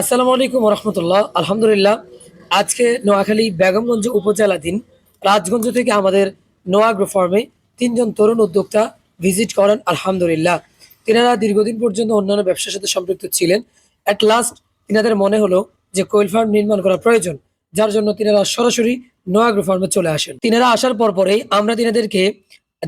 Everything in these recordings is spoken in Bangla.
আসসালামু আলাইকুম রহমতুল্লাহ আলহামদুলিল্লাহ, আজকে নোয়াখালী বেগমগঞ্জ উপজেলাধীন রাজগঞ্জ থেকে আমাদের নোয়াগ্রো ফার্মে তিনজন তরুণ উদ্যোক্তা ভিজিট করেন, আলহামদুলিল্লাহ। তিনারা দীর্ঘদিন পর্যন্ত অন্যান্য ব্যবসার সাথে সম্পৃক্ত ছিলেন। অ্যাট লাস্ট তিনাদের মনে হলো যে কোয়েল ফার্ম নির্মাণ করা প্রয়োজন, যার জন্য তিনারা সরাসরি নোয়াগ্রো ফার্মে চলে আসেন। তিনারা আসার পর পরেই আমরা তিনাদেরকে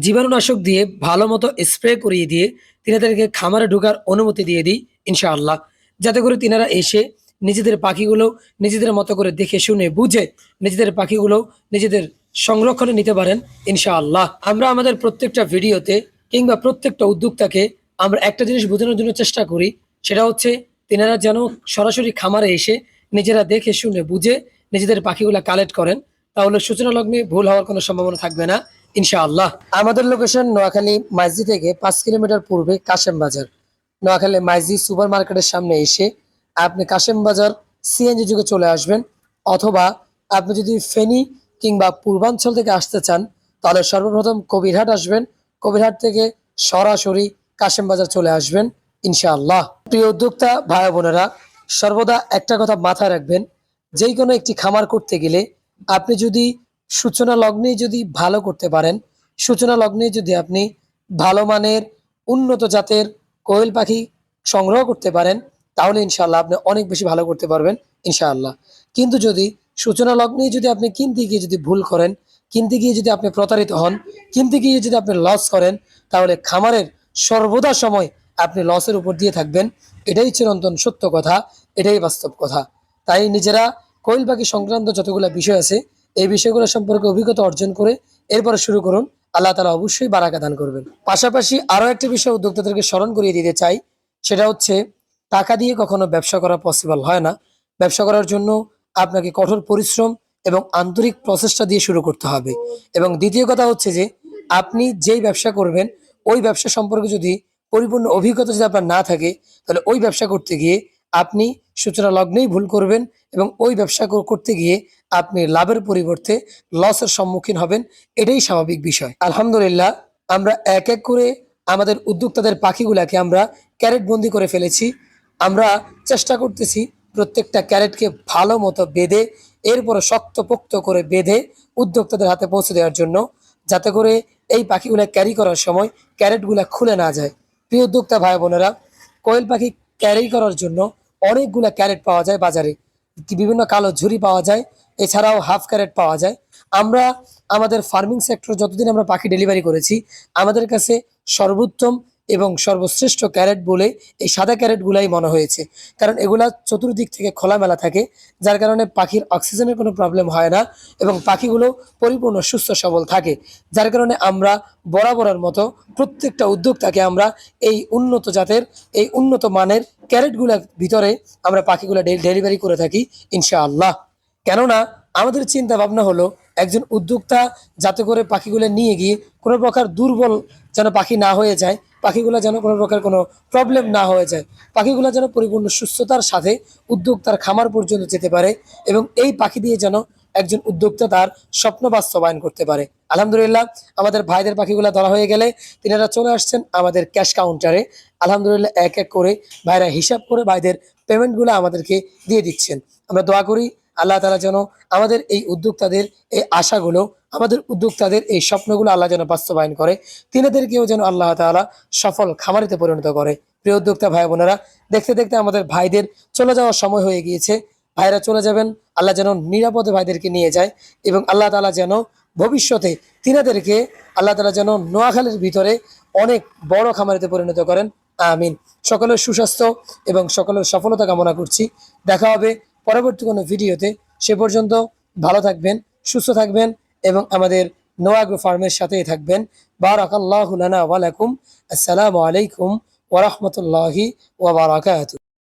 জীবাণুনাশক দিয়ে ভালো মতো স্প্রে করিয়ে দিয়ে তিনাদেরকে খামারে ঢোকার অনুমতি দিয়ে দিই, ইনশাআল্লাহ। যাতে করে তিনারা এসে নিজেদের পাখিগুলো নিজেদের মতো করে দেখে শুনে বুঝে নিজেদের পাখিগুলো নিজেদের সংরক্ষণে নিতে পারেন, ইনশাআল্লাহ। আমরা আমাদের প্রত্যেকটা ভিডিওতে কিংবা প্রত্যেকটা উদ্যোক্তাকে আমরা একটা জিনিস বোঝানোর জন্য চেষ্টা করি, সেটা হচ্ছে তিনারা যেন সরাসরি খামারে এসে নিজেরা দেখে শুনে বুঝে নিজেদের পাখিগুলো কালেক্ট করেন, তাহলে সূচনা লগ্নে ভুল হওয়ার কোনো সম্ভাবনা থাকবে না, ইনশাআল্লাহ। আমাদের লোকেশন নোয়াখালী মাইজি থেকে পাঁচ কিলোমিটার পূর্বে কাশেম বাজার নোয়াখালী মাইজি সুপার মার্কেটের সামনে এসে আপনি কাশেম বাজার সিএনজি যুগে চলে আসবেন, অথবা আপনি যদি ফেনী কিংবা পূর্বাঞ্চল থেকে আসতে চান, তাহলে সর্বপ্রথম কবিরহাট আসবেন। কবিরহাট থেকে সরাসরি কাশেম বাজার চলে আসবেন, ইনশাআল্লাহ। প্রিয় উদ্যোক্তা, ভাই বোনেরা, সর্বদা একটা কথা মাথায় রাখবেন, যেই কোনো একটি খামার করতে গেলে আপনি যদি সূচনা লগ্নেই যদি ভালো করতে পারেন, সূচনা লগ্নে যদি আপনি ভালো মানের, উন্নত জাতের কোয়েল পাখি সংগ্রহ করতে পারেন, তাহলে ইনশাল্লাহ আপনি অনেক বেশি ভালো করতে পারবেন, ইনশাআল্লাহ। কিন্তু যদি সূচনা লগ্নেই যদি আপনি কিনতে গিয়ে যদি ভুল করেন, কিনতে গিয়ে যদি আপনি প্রতারিত হন, কিনতে গিয়ে যদি আপনি লস করেন, তাহলে খামারের সর্বদা সময় আপনি লসের উপর দিয়ে থাকবেন। এটাই চিরন্তন সত্য কথা, এটাই বাস্তব কথা। তাই নিজেরা কোয়েল পাখি সংক্রান্ত যতগুলো বিষয় আছে, এই বিষয়গুলো সম্পর্কে অভিজ্ঞতা অর্জন করে এরপরে শুরু করুন। আল্লাহ তালা অবশ্যই বারাকা দান করবেন। পাশাপাশি আরও একটা বিষয় উদ্যোক্তাদেরকে স্মরণ করিয়ে দিতে চাই, সেটা হচ্ছে টাকা দিয়ে কখনো ব্যবসা করা পসিবল হয় না। ব্যবসা করার জন্য আপনাকে কঠোর পরিশ্রম এবং আন্তরিক প্রচেষ্টা দিয়ে শুরু করতে হবে। এবং দ্বিতীয় কথা হচ্ছে যে, আপনি যেই ব্যবসা করবেন, ওই ব্যবসা সম্পর্কে যদি পরিপূর্ণ অভিজ্ঞতা যদি আপনার না থাকে, তাহলে ওই ব্যবসা করতে গিয়ে আপনি সূচনা লগ্নেই ভুল করবেন এবং ওই ব্যবসা করতে গিয়ে আপনি লাভের পরিবর্তে লসের সম্মুখীন হবেন। এটাই স্বাভাবিক বিষয়। আলহামদুলিল্লাহ, আমরা এক এক করে আমাদের উদ্যোক্তাদের পাখিগুলাকে আমরা ক্যারেট বন্দি করে ফেলেছি। আমরা চেষ্টা করতেছি প্রত্যেকটা ক্যারেটকে ভালো মতো বেঁধে এরপরে শক্তপোক্ত করে বেঁধে উদ্যোক্তাদের হাতে পৌঁছে দেওয়ার জন্য, যাতে করে এই পাখিগুলো ক্যারি করার সময় ক্যারেটগুলা খুলে না যায়। প্রিয় উদ্যোক্তা ভাই বোনেরা কোয়েল পাখি ক্যারি করার জন্য অনেকগুলা ক্যারেট পাওয়া যায় বাজারে বিভিন্ন কালো ঝুরি পাওয়া যায়, এছাড়াও হাফ ক্যারেট পাওয়া যায়। আমরা, আমাদের ফার্মিং সেক্টর যতদিন আমরা পাখি ডেলিভারি করেছি, আমাদের কাছে সর্বোত্তম এবং সর্বশ্রেষ্ঠ ক্যারেট বলে এই সাদা ক্যারেটগুলাই মনে হয়েছে। কারণ এগুলা চতুর্দিক থেকে খোলামেলা থাকে, যার কারণে পাখির অক্সিজেনের কোনো প্রবলেম হয় না এবং পাখিগুলো পরিপূর্ণ, সুস্থ, সবল থাকে। যার কারণে আমরা বরাবরের মতো প্রত্যেকটা উদ্যোক্তাকে আমরা এই উন্নত জাতের, এই উন্নত মানের ক্যারেটগুলোর ভিতরে আমরা পাখিগুলো ডেলিভারি করে থাকি, ইনশাআল্লাহ। কেননা আমাদের চিন্তা ভাবনা হলো, একজন উদ্যোক্তা যাতে করে পাখিগুলো নিয়ে গিয়ে কোনো প্রকার দুর্বল যেন পাখি না হয়ে যায়, পাখিগুলো যেন কোনো প্রকার কোনো প্রবলেম না হয়ে যায়, পাখিগুলো যেন পরিপূর্ণ সুস্থতার সাথে উদ্যোক্তার খামার পর্যন্ত যেতে পারে এবং এই পাখি দিয়ে যেন একজন উদ্যোক্তা তার স্বপ্ন বাস্তবায়ন করতে পারে। আলহামদুলিল্লাহ, আমাদের ভাইদের পাখিগুলো ধরা হয়ে গেলে তিনারা চলে আসছেন আমাদের ক্যাশ কাউন্টারে। আলহামদুলিল্লাহ, এক এক করে ভাইরা হিসাব করে ভাইদের পেমেন্টগুলো আমাদেরকে দিয়ে দিচ্ছেন। আমরা দোয়া করি আল্লাহ তালা যেন আমাদের এই উদ্যোক্তাদের এই আশাগুলো, আমাদের উদ্যোক্তাদের এই স্বপ্নগুলো আল্লাহ যেন বাস্তবায়ন করে। তিনাদেরকেও যেন আল্লাহ তাআলা সফল খামারিতে পরিণত করে। প্রিয় উদ্যোক্তা ভাই বোনেরা, দেখতে দেখতে আমাদের ভাইদের চলে যাওয়ার সময় হয়ে গিয়েছে। ভাইরা চলে যাবেন, আল্লাহ যেন নিরাপদে ভাইদেরকে নিয়ে যায় এবং আল্লাহ তাআলা যেন ভবিষ্যতে তিনাদেরকে আল্লাহ তালা যেন নোয়াখালীর ভিতরে অনেক বড় খামারিতে পরিণত করেন। আমিন। সকলের সুস্বাস্থ্য এবং সকলের সফলতা কামনা করছি। দেখা হবে পরবর্তী কোনো ভিডিওতে সে পর্যন্ত ভালো থাকবেন, সুস্থ থাকবেন এবং আমাদের নোয়াগ্রো ফার্মের সাথেই থাকবেন। বারাকাল্লাহুলানা ওয়া লাকুম। আসসালামু আলাইকুম ওরহমতুল্লাহি ওবরাকাত